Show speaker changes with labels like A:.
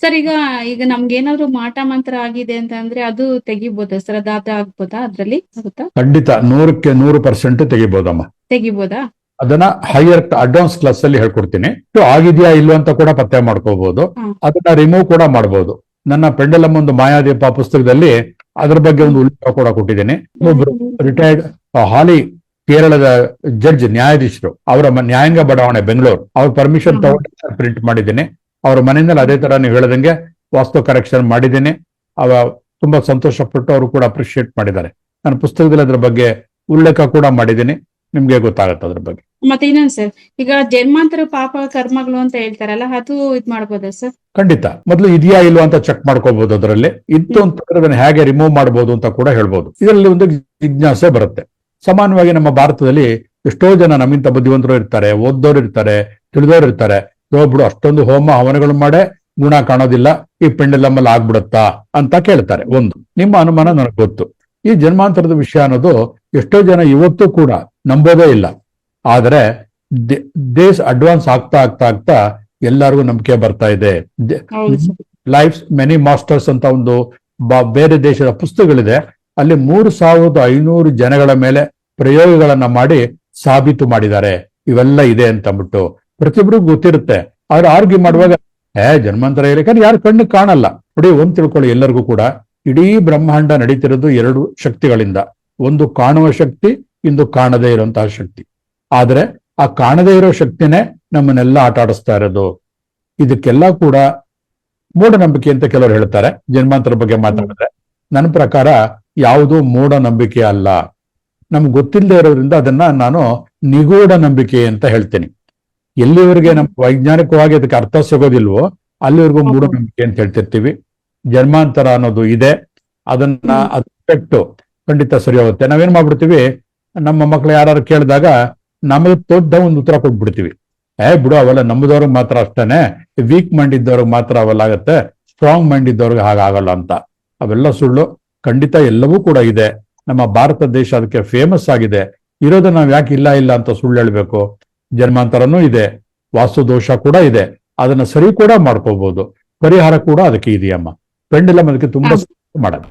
A: Sir ಈಗ ಈಗ ನಮ್ಗೆ ಏನಾದ್ರು ಮಾಟ ಮಂತ್ರ ಆಗಿದೆ ಅಂತ ಅಂದ್ರೆ ಅದು ತೆಗಿಬೋದಾ ಸರ್? ಅದಾದ ಆಗ್ಬೋದಾ ಅದ್ರಲ್ಲಿ? ಆಗುತ್ತಾ?
B: ಖಂಡಿತ. ನೂರಕ್ಕೆ ನೂರು ಪರ್ಸೆಂಟ್ ತೆಗಿಬೋದಮ್ಮ.
A: ತೆಗಿಬಹುದಾ
B: ಅದನ್ನ ಹೈಯರ್ ಅಡ್ವಾನ್ಸ್ ಕ್ಲಾಸ್ ಅಲ್ಲಿ ಹೇಳ್ಕೊಡ್ತೀನಿ. ಇದು ಆಗಿದೆಯಾ ಇಲ್ವೋ ಅಂತ ಕೂಡ ಪತ್ತೆ ಮಾಡ್ಕೋಬಹುದು. ಅದನ್ನ ರಿಮೂವ್ ಕೂಡ ಮಾಡಬಹುದು ನನ್ನ ಪೆಂಡಲಮ್ ಒಂದು ಮಾಯಾದೀಪ ಪುಸ್ತಕದಲ್ಲಿ ಅದ್ರ ಬಗ್ಗೆ ಒಂದು ಉಲ್ಲೇಖ ಕೂಡ ಕೊಟ್ಟಿದ್ದೀನಿ. ಒಬ್ರು ರಿಟೈರ್ಡ್ ಹಾಲಿ ಕೇರಳದ ಜಡ್ಜ್ ನ್ಯಾಯಾಧೀಶರು. ಅವರ ಮ- ನ್ಯಾಯಾಂಗ ಬಡಾವಣೆ ಬೆಂಗಳೂರು. ಅವ್ರ ಪರ್ಮಿಷನ್
A: ಹ್ಮ್.
B: ತಗೊಂಡು ಪ್ರಿಂಟ್ ಮಾಡಿದ್ದೀನಿ. ಅವ್ರ ಮನೆಯಲ್ಲಿ ಅದೇ ತರ ನೀವು ಹೇಳದಂಗೆ ವಾಸ್ತು ಕರೆಕ್ಷನ್ ಮಾಡಿದ್ದೀನಿ. ಅವ ತುಂಬಾ ಸಂತೋಷ ಪಟ್ಟು ಅವರು ಕೂಡ ಅಪ್ರಿಶಿಯೇಟ್ ಮಾಡಿದ್ದಾರೆ. ನಾನು ಪುಸ್ತಕದಲ್ಲಿ ಅದ್ರ ಬಗ್ಗೆ ಉಲ್ಲೇಖ ಕೂಡ ಮಾಡಿದ್ದೀನಿ. ನಿಮ್ಗೆ ಗೊತ್ತಾಗತ್ತೆ ಅದ್ರ ಬಗ್ಗೆ.
A: ಮತ್ತೆ ಇನ್ನೊಂದು ಸರ್ ಈಗ ಜನ್ಮಾಂತರ ಪಾಪ ಕರ್ಮಗಳು ಅಂತ ಹೇಳ್ತಾರಲ್ಲ ಅದು ಇದ್ ಮಾಡ್ಬೋದಾ ಸರ್?
B: ಖಂಡಿತ. ಮೊದಲು ಇದೆಯಾ ಇಲ್ವಾ ಅಂತ ಚೆಕ್ ಮಾಡ್ಕೋಬಹುದು ಅದರಲ್ಲಿ. ಇತ್ತು ಅಂತ ಅದನ್ನ ಹೇಗೆ ರಿಮೂವ್ ಮಾಡಬಹುದು ಅಂತ ಕೂಡ ಹೇಳ್ಬೋದು. ಇದರಲ್ಲಿ ಒಂದು ಜಿಜ್ಞಾಸೆ ಬರುತ್ತೆ. ಸಾಮಾನ್ಯವಾಗಿ ನಮ್ಮ ಭಾರತದಲ್ಲಿ ಎಷ್ಟೋ ಜನ ನಮ್ಮಿಂತ ಬುದ್ಧಿವಂತರು ಇರ್ತಾರೆ ಓದ್ದೋರು ಇರ್ತಾರೆ ತಿಳಿದವರು ಇರ್ತಾರೆ. ಒಬ್ರು ಅಷ್ಟೊಂದು ಹೋಮ ಹವನಗಳು ಮಾಡೇ ಗುಣ ಕಾಣೋದಿಲ್ಲ ಈ ಪಿಂಡಲಮ್ಮಲ್ಲಿ ಆಗ್ಬಿಡುತ್ತಾ ಅಂತ ಕೇಳ್ತಾರೆ ಒಂದು. ನಿಮ್ಮ ಅನುಮಾನ ನನಗೆ ಗೊತ್ತು. ಈ ಜನ್ಮಾಂತರದ ವಿಷಯ ಅನ್ನೋದು ಎಷ್ಟೋ ಜನ ಇವತ್ತು ಕೂಡ ನಂಬೋದೇ ಇಲ್ಲ. ಆದರೆ ದೇಶ ಅಡ್ವಾನ್ಸ್ ಆಗ್ತಾ ಆಗ್ತಾ ಆಗ್ತಾ ಎಲ್ಲರಿಗೂ ನಂಬಿಕೆ ಬರ್ತಾ ಇದೆ. ಲೈಫ್ ಮೆನಿ ಮಾಸ್ಟರ್ಸ್ ಅಂತ ಒಂದು ಬ- ಬೇರೆ ದೇಶದ ಪುಸ್ತಕಗಳಿದೆ. ಅಲ್ಲಿ ಮೂರು ಸಾವಿರದ ಐನೂರು ಜನಗಳ ಮೇಲೆ ಪ್ರಯೋಗಗಳನ್ನ ಮಾಡಿ ಸಾಬೀತು ಮಾಡಿದ್ದಾರೆ. ಇವೆಲ್ಲ ಇದೆ ಅಂತ ಅಂದ್ಬಿಟ್ಟು ಪ್ರತಿಯೊಬ್ಬರಿಗೂ ಗೊತ್ತಿರುತ್ತೆ. ಆದ್ರೆ ಆರ್ಗ್ಯೂ ಮಾಡುವಾಗ, ಏ, ಜನ್ಮಾಂತರ ಇರ ಯಾಕಂದ್ರೆ ಯಾರು ಕಣ್ಣು ಕಾಣಲ್ಲ. ನೋಡಿ, ಒಂದ್ ತಿಳ್ಕೊಳ್ಳಿ ಎಲ್ಲರಿಗೂ ಕೂಡ, ಇಡೀ ಬ್ರಹ್ಮಾಂಡ ನಡೀತಿರೋದು ಎರಡು ಶಕ್ತಿಗಳಿಂದ. ಒಂದು ಕಾಣುವ ಶಕ್ತಿ, ಇಂದು ಕಾಣದೇ ಇರುವಂತಹ ಶಕ್ತಿ. ಆದ್ರೆ, ಆ ಕಾಣದೇ ಇರೋ ಶಕ್ತಿನೇ ನಮ್ಮನ್ನೆಲ್ಲ ಆಟ ಆಡಿಸ್ತಾ ಇರೋದು. ಇದಕ್ಕೆಲ್ಲ ಕೂಡ ಮೂಢನಂಬಿಕೆ ಅಂತ ಕೆಲವರು ಹೇಳ್ತಾರೆ, ಜನ್ಮಾಂತರ ಬಗ್ಗೆ ಮಾತಾಡಿದ್ರೆ. ನನ್ನ ಪ್ರಕಾರ, ಯಾವುದು ಮೂಢನಂಬಿಕೆ ಅಲ್ಲ. ನಮ್ಗೆ ಗೊತ್ತಿಲ್ಲದೆ ಇರೋದ್ರಿಂದ ಅದನ್ನ ನಾನು ನಿಗೂಢ ನಂಬಿಕೆ ಅಂತ ಹೇಳ್ತೀನಿ. ಎಲ್ಲಿವರೆಗೆ ನಮ್ ವೈಜ್ಞಾನಿಕವಾಗಿ ಅದಕ್ಕೆ ಅರ್ಥ ಸಿಗೋದಿಲ್ವೋ ಅಲ್ಲಿವರೆಗೂ ಮೂಢನಂಬಿಕೆ ಅಂತ ಹೇಳ್ತಿರ್ತೀವಿ. ಜನ್ಮಾಂತರ ಅನ್ನೋದು ಇದೆ. ಅದನ್ನ ಅಸ್ಪೆಕ್ಟ್ ಖಂಡಿತ ಸರಿ ಹೋಗುತ್ತೆ ನಾವೇನ್ ಮಾಡ್ಬಿಡ್ತೀವಿ? ನಮ್ಮ ಮಕ್ಳು ಯಾರು ಕೇಳಿದಾಗ ನಮಗೆ ದೊಡ್ಡ ಒಂದು ಉತ್ತರ ಕೊಟ್ಬಿಡ್ತೀವಿ. ಏ ಬಿಡು ಅವೆಲ್ಲ ನಮ್ಮದವ್ರಿಗೆ ಮಾತ್ರ ಅಷ್ಟೇನೆ. ವೀಕ್ ಮೈಂಡ್ ಇದ್ದವ್ರಿಗೆ ಮಾತ್ರ ಅವೆಲ್ಲ ಆಗತ್ತೆ. ಸ್ಟ್ರಾಂಗ್ ಮೈಂಡ್ ಇದ್ದವ್ರಿಗೆ ಹಾಗಾಗಲ್ಲ ಅಂತ. ಅವೆಲ್ಲ ಸುಳ್ಳು. ಖಂಡಿತ ಎಲ್ಲವೂ ಕೂಡ ಇದೆ. ನಮ್ಮ ಭಾರತ ದೇಶ ಅದಕ್ಕೆ ಫೇಮಸ್ ಆಗಿದೆ. ಇರೋದನ್ನ ನಾವು ಯಾಕೆ ಇಲ್ಲ ಇಲ್ಲ ಅಂತ ಸುಳ್ಳು ಹೇಳ್ಬೇಕು? ಜನ್ಮಾಂತರನೂ ಇದೆ ವಾಸ್ತುದೋಷ ಕೂಡ ಇದೆ. ಅದನ್ನ ಸರಿ ಕೂಡ ಮಾಡ್ಕೋಬಹುದು ಪರಿಹಾರ ಕೂಡ ಅದಕ್ಕೆ ಇದೆಯಮ್ಮ. ಪೆಂಡಲಮ್ ಅದಕ್ಕೆ ತುಂಬಾ. ಮಾಡೋದು